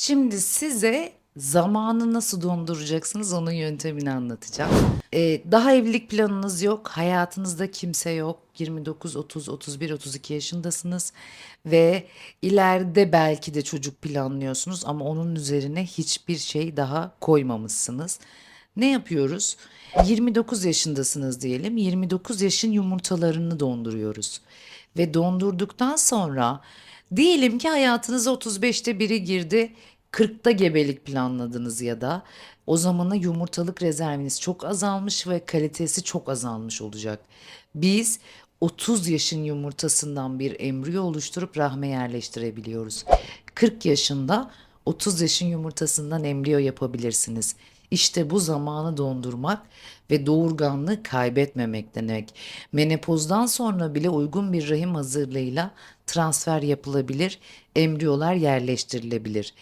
Şimdi size zamanı nasıl donduracaksınız onun yöntemini anlatacağım. Ee, daha evlilik planınız yok, hayatınızda kimse yok. 29, 30, 31, 32 yaşındasınız ve ileride belki de çocuk planlıyorsunuz ama onun üzerine hiçbir şey daha koymamışsınız. Ne yapıyoruz? 29 yaşındasınız diyelim. 29 yaşın yumurtalarını donduruyoruz. Ve dondurduktan sonra diyelim ki hayatınıza 35'te biri girdi. 40'ta gebelik planladınız ya da o zamana yumurtalık rezerviniz çok azalmış ve kalitesi çok azalmış olacak. Biz 30 yaşın yumurtasından bir embriyo oluşturup rahme yerleştirebiliyoruz. 40 yaşında 30 yaşın yumurtasından embriyo yapabilirsiniz. İşte bu zamanı dondurmak ve doğurganlığı kaybetmemek demek. Menopozdan sonra bile uygun bir rahim hazırlığıyla transfer yapılabilir, embriyolar yerleştirilebilir.